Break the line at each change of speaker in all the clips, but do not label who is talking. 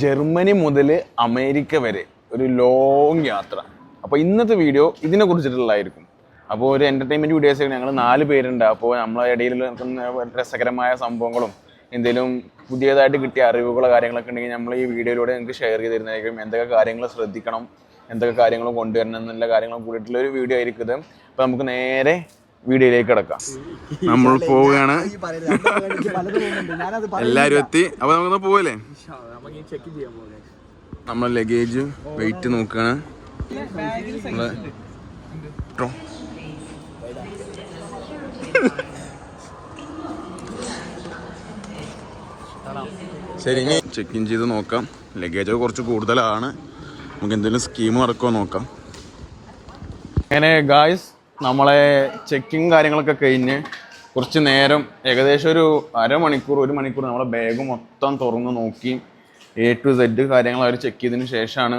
Germany മുതൽ America വരെ ഒരു ലോങ് യാത്ര. അപ്പോൾ ഇന്നത്തെ വീഡിയോ ഇതിനെ കുറിച്ചിട്ടുള്ളതായിരിക്കും. അപ്പോൾ ഒരു എന്റർടൈൻമെന്റ് വീഡിയോസ് ഞങ്ങൾ നാല് പേരുണ്ട്. അപ്പോൾ നമ്മളെ ഇടയിൽ രസകരമായ സംഭവങ്ങളും എന്തെങ്കിലും പുതിയതായിട്ട് കിട്ടിയ അറിവുകളോ കാര്യങ്ങളൊക്കെ ഉണ്ടെങ്കിൽ നമ്മൾ ഈ വീഡിയോയിലൂടെ നിങ്ങൾക്ക് ഷെയർ ചെയ്ത് തരുന്നതായിരിക്കും. എന്തൊക്കെ കാര്യങ്ങൾ ശ്രദ്ധിക്കണം എന്തൊക്കെ കാര്യങ്ങൾ കൊണ്ടുവരണം എന്നുള്ള കാര്യങ്ങൾ കൂടിയിട്ടുള്ള ഒരു വീഡിയോ ആയിരിക്കും ഇത്. അപ്പോൾ നമുക്ക് നേരെ വീഡിയോയിലേക്ക് കിടക്കാം. നമ്മൾ പോവുകയാണ്. എല്ലാരും എത്തി. അപ്പൊ നമുക്ക് പോവല്ലേ? നമ്മൾ ലഗേജ് വെയിറ്റ് നോക്കുകയാണ്. ശരി ഇനി ചെക്ക് ഇൻ ചെയ്ത് നോക്കാം. ലഗേജ് കുറച്ച് കൂടുതലാണ്. നമുക്ക് എന്തെങ്കിലും സ്കീം നടക്കുമോ നോക്കാം. അങ്ങനെ ഗായ്സ് നമ്മളെ ചെക്കിങ് കാര്യങ്ങളൊക്കെ കഴിഞ്ഞ് കുറച്ച് നേരം ഏകദേശം ഒരു അരമണിക്കൂർ ഒരു മണിക്കൂർ നമ്മളെ ബാഗ് മൊത്തം തുറന്ന് നോക്കി. എ ടു സെഡ് കാര്യങ്ങൾ അവർ ചെക്ക് ചെയ്തതിന് ശേഷമാണ്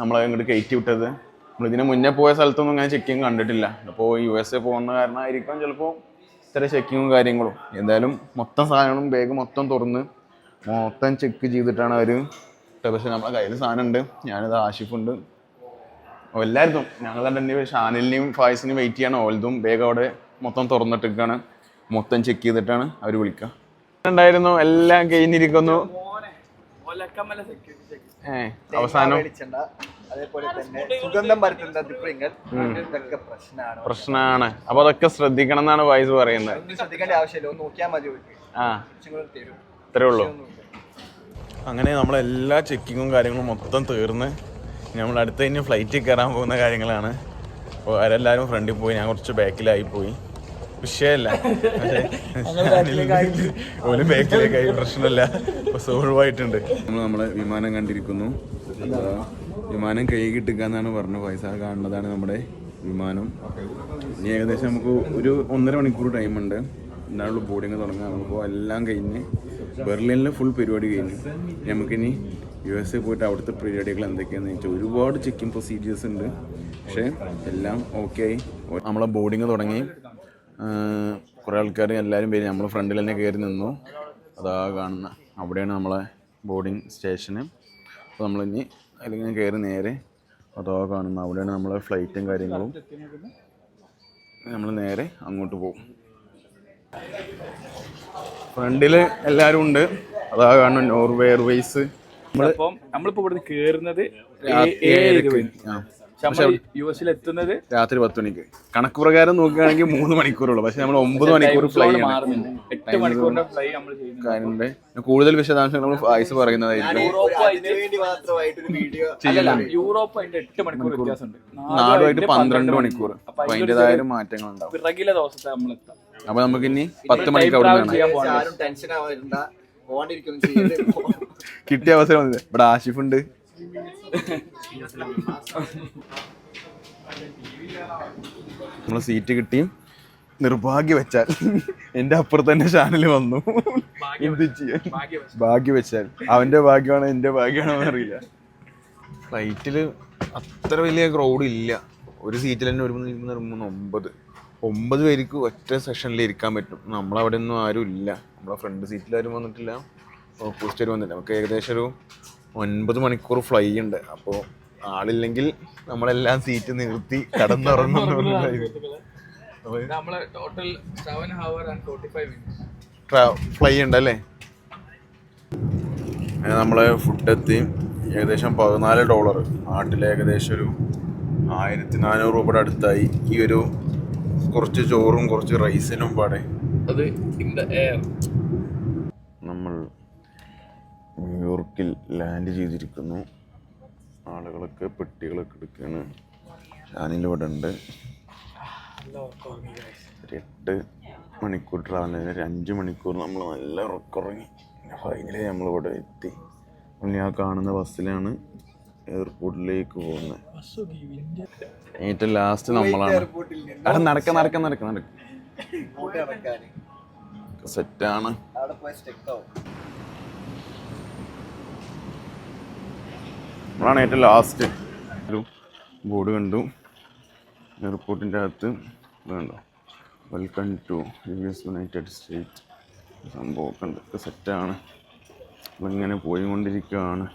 നമ്മളെ ഇങ്ങോട്ട് കയറ്റി വിട്ടത്. നമ്മൾ ഇതിന് മുന്നേ പോയ സ്ഥലത്തൊന്നും അങ്ങനെ ചെക്കിങ് കണ്ടിട്ടില്ല. അപ്പോൾ യു എസ് എ പോകുന്ന കാരണമായിരിക്കാം ചിലപ്പോൾ ഇത്ര ചെക്കിങ്ങും കാര്യങ്ങളും. എന്തായാലും മൊത്തം സാധനങ്ങളും ബാഗ് മൊത്തം തുറന്ന് മൊത്തം ചെക്ക് ചെയ്തിട്ടാണ് അവർ പക്ഷേ നമ്മളെ കയ്യിൽ സാധനമുണ്ട്. ഞാനിത് ആഷിഫുണ്ട് ഓ, എല്ലാവർക്കും ഞങ്ങൾ തന്നെ ഷാനലിനെയും ഫായ്സിനെയും വെയിറ്റ് ചെയ്യണം. ഓൽതും വേഗം അവിടെ മൊത്തം തുറന്നിട്ടിരിക്കുകയാണ് മൊത്തം ചെക്ക് ചെയ്തിട്ടാണ് അവർ വിളിക്കുക ഉണ്ടായിരുന്നു എല്ലാം കഴിഞ്ഞിരിക്കുന്നു. ഏ അവസാനം.
വെളിച്ചെണ്ണ അതേപോലെ തന്നെ സുഗന്ധം പരത്തുന്ന ദിപ്രിങ്ങൾ ഇതൊക്കെ പ്രശ്നമാണ്.
അപ്പൊ അതൊക്കെ ശ്രദ്ധിക്കണം എന്നാണ് വയസ്സ് പറയുന്നത്. ഇത്രേ ഉള്ളൂ. അങ്ങനെ നമ്മളെല്ലാ ചെക്കിങ്ങും കാര്യങ്ങളും മൊത്തം തീർന്ന് നമ്മൾ അടുത്ത് കഴിഞ്ഞ് ഫ്ലൈറ്റിൽ കയറാൻ പോകുന്ന കാര്യങ്ങളാണ്. അപ്പോൾ അവരെല്ലാവരും ഫ്രണ്ടിൽ പോയി ഞാൻ കുറച്ച് ബാക്കിലായി പോയി. വിഷയമല്ല. ഓലും ബാക്കിലേക്കായി പ്രശ്നമല്ല. അപ്പോൾ സോൾവായിട്ടുണ്ട് നമ്മൾ നമ്മളെ വിമാനം കണ്ടിരിക്കുന്നു. വിമാനം കൈ കിട്ടുകയെന്നാണ് പറഞ്ഞത്. പൈസ കാണുന്നതാണ് നമ്മുടെ വിമാനം. ഇനി ഏകദേശം നമുക്ക് ഒരു ഒന്നര മണിക്കൂർ ടൈമുണ്ട് എന്നാളുള്ള ബോർഡിങ് തുടങ്ങാം അപ്പോൾ എല്ലാം കഴിഞ്ഞ് ബെർലിനിൽ ഫുൾ പരിപാടി കഴിഞ്ഞു. നമുക്കിനി യു എസ് എ പോയിട്ട് അവിടുത്തെ പരിപാടികൾ എന്തൊക്കെയാണെന്ന് ചോദിച്ചാൽ ഒരുപാട് ചെക്കിങ് പ്രൊസീജിയേഴ്സ് ഉണ്ട്. പക്ഷേ എല്ലാം ഓക്കെ ആയി. നമ്മളെ ബോർഡിങ് തുടങ്ങി. കുറേ ആൾക്കാർ എല്ലാവരും പേര് നമ്മൾ ഫ്രണ്ടിൽ തന്നെ കയറി നിന്നു. അതാ കാണുന്ന അവിടെയാണ് നമ്മളെ ബോർഡിങ് സ്റ്റേഷന് അപ്പോൾ നമ്മളിനി അതിലിങ്ങനെ കയറി നേരെ അതോ കാണുന്ന അവിടെയാണ് നമ്മളെ ഫ്ലൈറ്റും കാര്യങ്ങളും. നമ്മൾ നേരെ അങ്ങോട്ട് പോകും. ഫ്രണ്ടിൽ എല്ലാവരും ഉണ്ട്. അതാ കാണുന്നു നോർവേ എയർവേസ്
അപ്പം നമ്മളിപ്പോ ഇവിടുന്ന് കേറുന്നത്. യു എസിൽ എത്തുന്നത്
രാത്രി പത്ത് മണിക്ക്. കണക്ക് പ്രകാരം നോക്കുകയാണെങ്കിൽ മൂന്ന് മണിക്കൂറുള്ളൂ. പക്ഷെ നമ്മൾ ഒമ്പത് മണിക്കൂർ ഫ്ലൈ കാര്യമുണ്ട്. കൂടുതൽ വിശദാംശങ്ങൾ നമ്മൾ ആയിസ് പറയുന്നതായിരിക്കും.
യൂറോപ്പ് അതിന്റെ എട്ട് മണിക്കൂർ വ്യത്യാസമുണ്ട്.
നാടുമായിട്ട് പന്ത്രണ്ട് മണിക്കൂർ. അപ്പൊ അതിന്റെതായ മാറ്റങ്ങൾ ഉണ്ടാവും
പിറകിലെ ദിവസത്തെ നമ്മൾ എത്താം.
അപ്പൊ നമുക്ക് ഇനി പത്ത് മണിക്ക് അവിടെ
ടെൻഷൻ
കിട്ടിയ അവസരം ഇവിടെ ആഷിഫ് ഉണ്ട് നമ്മളെ സീറ്റ് കിട്ടി. നിർഭാഗ്യ വെച്ചാൽ എന്റെ അപ്പുറത്ത് തന്നെ ചാനൽ വന്നു. എന്ത് ചെയ്യാൻ? ഭാഗ്യ വെച്ചാൽ. അവന്റെ ഭാഗ്യമാണോ എന്റെ ഭാഗ്യമാണോ അറിയില്ല. ഫ്ലൈറ്റിൽ അത്ര വലിയ ക്രൗഡ് ഇല്ല. ഒരു സീറ്റിൽ തന്നെ ഒരു മൂന്ന് മൂന്ന് ഒമ്പത്. ഒമ്പത് പേർക്ക് ഒറ്റ സെഷനിൽ ഇരിക്കാൻ പറ്റും. നമ്മളവിടെ ഒന്നും ആരും ഇല്ല. നമ്മളെ ഫ്രണ്ട് സീറ്റിൽ ആരും വന്നിട്ടില്ല. ഓപ്പോസിറ്റ് വന്നില്ല നമുക്ക് ഏകദേശം ഒരു ഒൻപത് മണിക്കൂർ ഫ്ലൈ ഉണ്ട്. അപ്പോൾ ആളില്ലെങ്കിൽ നമ്മളെല്ലാം സീറ്റ് നിർത്തി കടന്നിറങ്ങുന്നു ഫ്ലൈ ഉണ്ട് അല്ലേ? നമ്മളെ ഫുഡ് എത്തി. ഏകദേശം പതിനാല് ഡോളർ നാട്ടിൽ ഏകദേശം ഒരു ആയിരത്തി നാനൂറ് രൂപയുടെ അടുത്തായി. ഈ ഒരു കുറച്ച് ചോറും കുറച്ച് റൈസിനും പാടെ.
അത് ഇൻ ദ എയർ
നമ്മൾ ന്യൂയോർക്കിൽ ലാൻഡ് ചെയ്തിരിക്കുന്നു. ആളുകളൊക്കെ പെട്ടികളൊക്കെ എടുക്കുകയാണ് ഞാനിലൂടെ ഉണ്ട്. ഒരു എട്ട് മണിക്കൂർ ട്രാവൽ ചെയ്ത് ഒരു അഞ്ച് മണിക്കൂർ നമ്മൾ നല്ല ഉറക്കുറങ്ങി. ഫൈനലി നമ്മളിവിടെ എത്തി. പിന്നെ ആ കാണുന്ന ബസ്സിലാണ് എയർപോർട്ടിലേക്ക് പോകുന്നത്. ഏറ്റവും ലാസ്റ്റ് നമ്മളാണ്. അവിടെ നടക്ക നടക്ക നടക്ക നടക്ക. സെറ്റാണ്
അവിടെ പോയി സ്റ്റെക്ക് ആവും
നമ്മളാണ് ഏറ്റവും ലാസ്റ്റ് ഒരു ബോർഡ് കണ്ടു. എയർപോർട്ടിന്റെ അകത്ത് കണ്ടോ welcome to U S United State സംഭവമൊക്കെ ഉണ്ട് ഒക്കെ സെറ്റാണ് ഇങ്ങനെ പോയിക്കൊണ്ടിരിക്കുകയാണ്.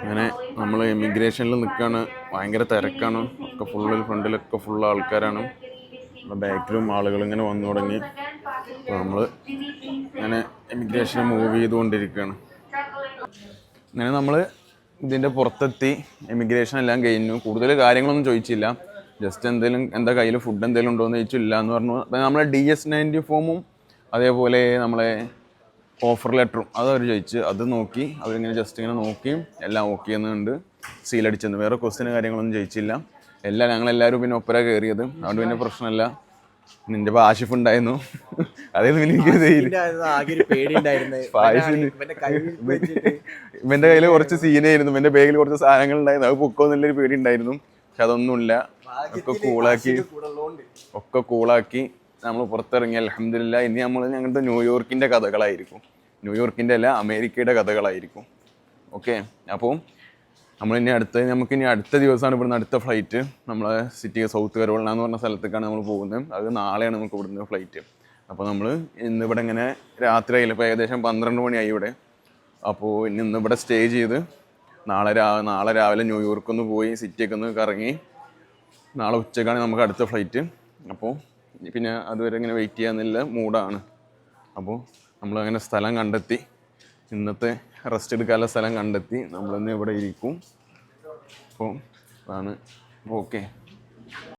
അങ്ങനെ നമ്മൾ ഇമിഗ്രേഷനിൽ നിൽക്കുകയാണ് ഭയങ്കര തിരക്കാണ്. ഒക്കെ ഫുള്ളിൽ ഫ്രണ്ടിലൊക്കെ ഫുൾ ആൾക്കാരാണ്. ബാക്കിലും ആളുകൾ ഇങ്ങനെ വന്നു തുടങ്ങി. അപ്പോൾ നമ്മൾ ഇങ്ങനെ ഇമിഗ്രേഷനെ മൂവ് ചെയ്തുകൊണ്ടിരിക്കുകയാണ്. അങ്ങനെ നമ്മൾ ഇതിന്റെ പുറത്തെത്തി എമിഗ്രേഷൻ എല്ലാം കഴിഞ്ഞു. കൂടുതൽ കാര്യങ്ങളൊന്നും ചോദിച്ചില്ല. ജസ്റ്റ് എന്തെങ്കിലും എന്താ കയ്യിൽ ഫുഡ് എന്തെങ്കിലും ഉണ്ടോ എന്ന് ചോദിച്ചു ഇല്ല എന്ന് പറഞ്ഞു നമ്മളെ ഡി എസ് നയന്റി ഫോമും അതേപോലെ നമ്മളെ ഓഫർ ലെറ്ററും അത് അവർ ചോദിച്ച് അത് നോക്കി അവരിങ്ങനെ ജസ്റ്റ് ഇങ്ങനെ നോക്കി എല്ലാം ഓക്കെ എന്നുണ്ട് സീലടിച്ചെന്ന് വേറെ ക്വസ്റ്റിന് കാര്യങ്ങളൊന്നും ചോദിച്ചില്ല. എല്ലാം ഞങ്ങളെല്ലാവരും പിന്നെ ഒപ്പര കയറിയത് അതുകൊണ്ട് പിന്നെ പ്രശ്നമല്ല. നിന്റെ ഇപ്പോൾ ആഷിഫ് ഉണ്ടായിരുന്നു.
ഇവന്റെ കയ്യിൽ
കുറച്ച് സീനായിരുന്നു. എന്റെ ബാഗിൽ കുറച്ച് സാധനങ്ങൾ ഉണ്ടായിരുന്നു അത് പൊക്കോ എന്നുള്ളൊരു പേടി ഉണ്ടായിരുന്നു പക്ഷെ അതൊന്നുമില്ല. ഒക്കെ കൂളാക്കി ഒക്കെ കൂളാക്കി നമ്മൾ പുറത്തിറങ്ങി. അലഹമില്ല ഇനി നമ്മൾ ഞങ്ങളുടെ ന്യൂയോർക്കിന്റെ കഥകളായിരിക്കും. ന്യൂയോർക്കിന്റെ അല്ല അമേരിക്കയുടെ കഥകളായിരിക്കും. ഓക്കെ? അപ്പോൾ നമ്മൾ ഇനി അടുത്ത നമുക്ക് ഇനി അടുത്ത ദിവസമാണ് ഇവിടുന്ന് അടുത്ത ഫ്ലൈറ്റ്. നമ്മളെ സിറ്റി സൗത്ത് കരോളിന എന്ന് പറഞ്ഞ സ്ഥലത്തേക്കാണ് നമ്മൾ പോകുന്നത്. അത് നാളെയാണ് നമുക്ക് ഇവിടുന്ന് ഫ്ലൈറ്റ്. അപ്പോൾ നമ്മൾ ഇന്നിവിടെ ഇങ്ങനെ രാത്രി ആയില്ല? ഇപ്പോൾ ഏകദേശം പന്ത്രണ്ട് മണിയായി ഇവിടെ. അപ്പോൾ ഇനി ഇന്നിവിടെ സ്റ്റേ ചെയ്ത് നാളെ രാ നാളെ രാവിലെ ന്യൂയോർക്ക് ഒന്ന് പോയി സിറ്റിയൊക്കെ ഒന്ന് കറങ്ങി നാളെ ഉച്ചക്കാണ് നമുക്ക് അടുത്ത ഫ്ലൈറ്റ് അപ്പോൾ പിന്നെ അതുവരെ ഇങ്ങനെ വെയിറ്റ് ചെയ്യാന്നുള്ള മൂഡാണ് അപ്പോൾ നമ്മൾ അങ്ങനെ സ്ഥലം കണ്ടെത്തി ഇന്നത്തെ റെസ്റ്റ് എടുക്കാനുള്ള സ്ഥലം കണ്ടെത്തി നമ്മളിന്ന് ഇവിടെ ഇരിക്കും. അപ്പോൾ അതാണ് ഓക്കെ